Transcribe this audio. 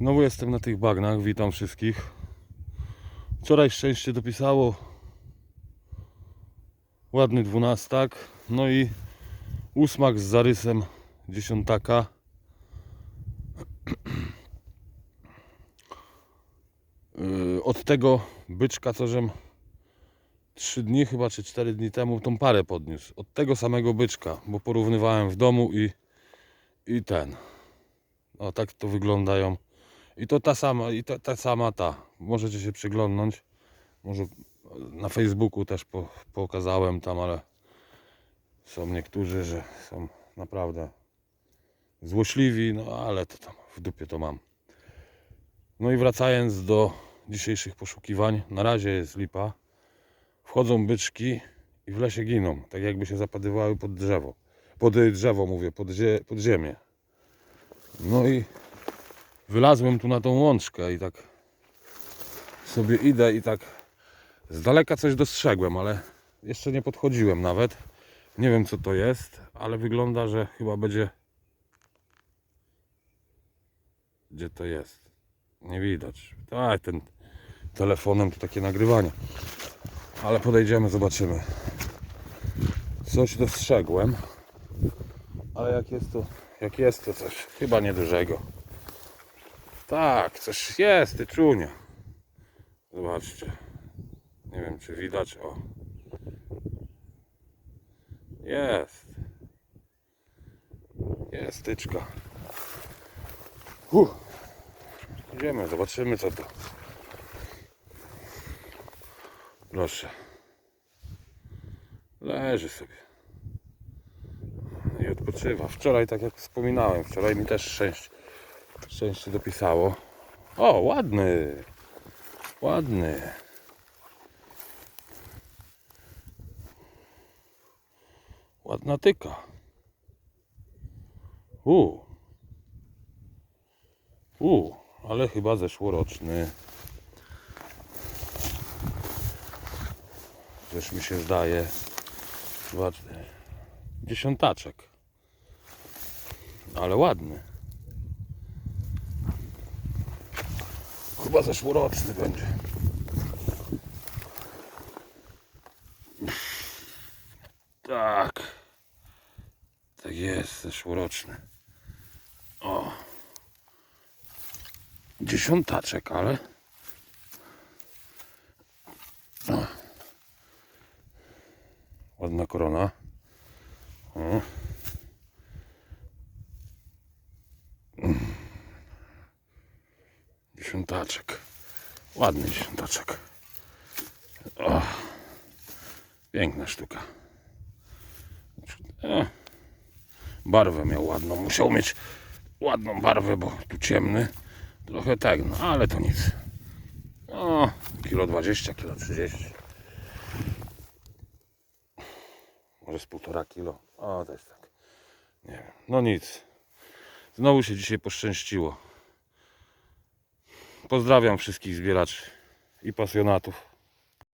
Znowu jestem na tych bagnach, witam wszystkich. Wczoraj szczęście dopisało. Ładny dwunastak. No i ósmak z zarysem dziesiątaka. Yy, Od tego byczka, co żem 3 dni chyba, czy 4 dni temu tą parę podniósł. Od tego samego byczka, bo porównywałem w domu i, i ten. O, tak to wyglądają. I to ta sama, i to, ta sama ta. Możecie się przyglądnąć. Może na Facebooku też po, pokazałem tam, ale są niektórzy, że są naprawdę złośliwi, no ale to tam w dupie to mam. No i wracając do dzisiejszych poszukiwań, na razie jest lipa. Wchodzą byczki i w lesie giną, tak jakby się zapadywały pod drzewo. Pod drzewo mówię, pod, zie, pod ziemię. No i wylazłem tu na tą łączkę i tak sobie idę i tak z daleka coś dostrzegłem, ale jeszcze nie podchodziłem nawet. Nie wiem co to jest, ale wygląda, że chyba będzie. Gdzie to jest? Nie widać. Tak, ten telefonem to takie nagrywanie. Ale podejdziemy, zobaczymy. Coś dostrzegłem. Ale jak jest to, jak jest to coś chyba niedużego. Tak, coś jest, tyczunia. Zobaczcie. Nie wiem czy widać, o. Jest. Jest tyczka. Huh. Idziemy, zobaczymy co to. Proszę. Leży sobie. I odpoczywa. Wczoraj, tak jak wspominałem, wczoraj mi też szczęście, szczęście dopisało. O, ładny. Ładny. Ładna tyka. U. U, ale chyba zeszłoroczny. Też mi się zdaje. Dziesiątaczek. Ale ładny. Chyba zeszłoroczny będzie. Tak. Tak jest, zeszłoroczny. O. Dziesiątaczek, ale. O. Ładna korona. Dziesiątaczek. Ładny dziesiątaczek. O. Piękna sztuka. E. Barwę miał ładną. Musiał mieć ładną barwę, bo tu ciemny. Trochę tak, no ale to nic. O, kilo 20, kilo 30. Może z półtora kilo. O, jest tak. Nie wiem. No nic. Znowu się dzisiaj poszczęściło. Pozdrawiam wszystkich zbieraczy i pasjonatów.